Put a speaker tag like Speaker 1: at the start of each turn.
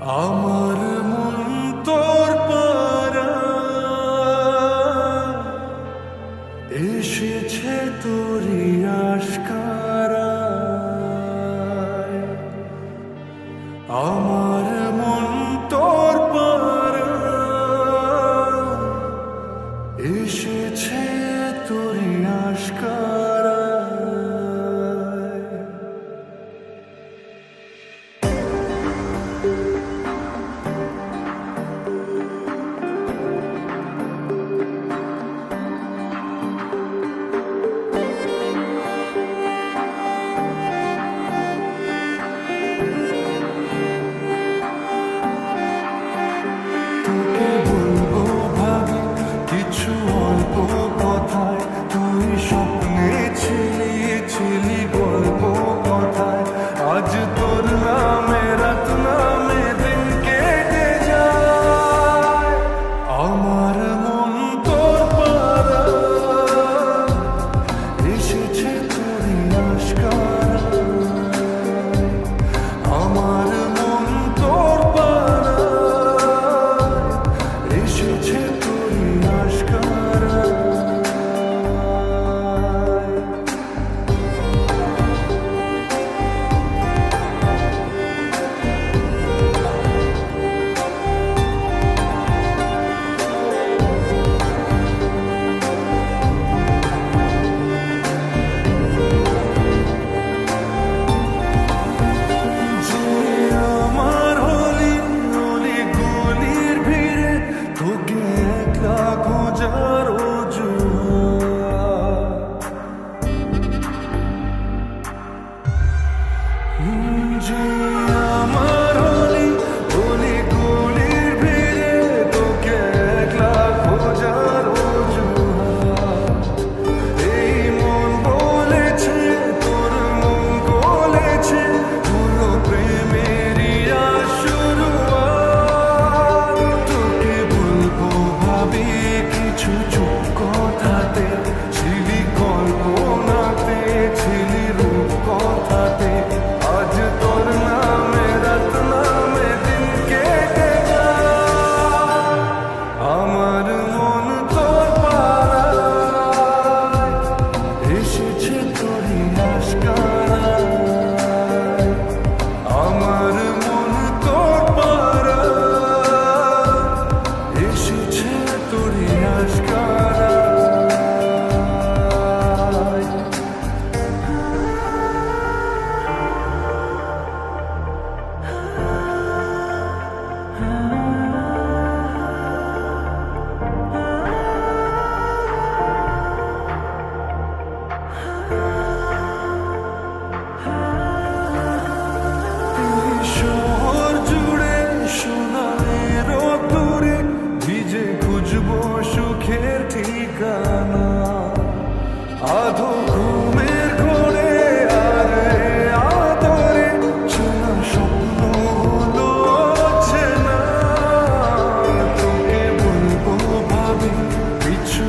Speaker 1: আমার মন তোর পারা এসেছে তোরি আশকারা আমার মন তোর পারা এসেছে তোরি আশকারা 处处过他的 ঠিকানা? আধো ঘুমের কোণে আরে আদরে চেনা স্বপ্ন হলো চেনা তোকে বলব ভাবি কিছু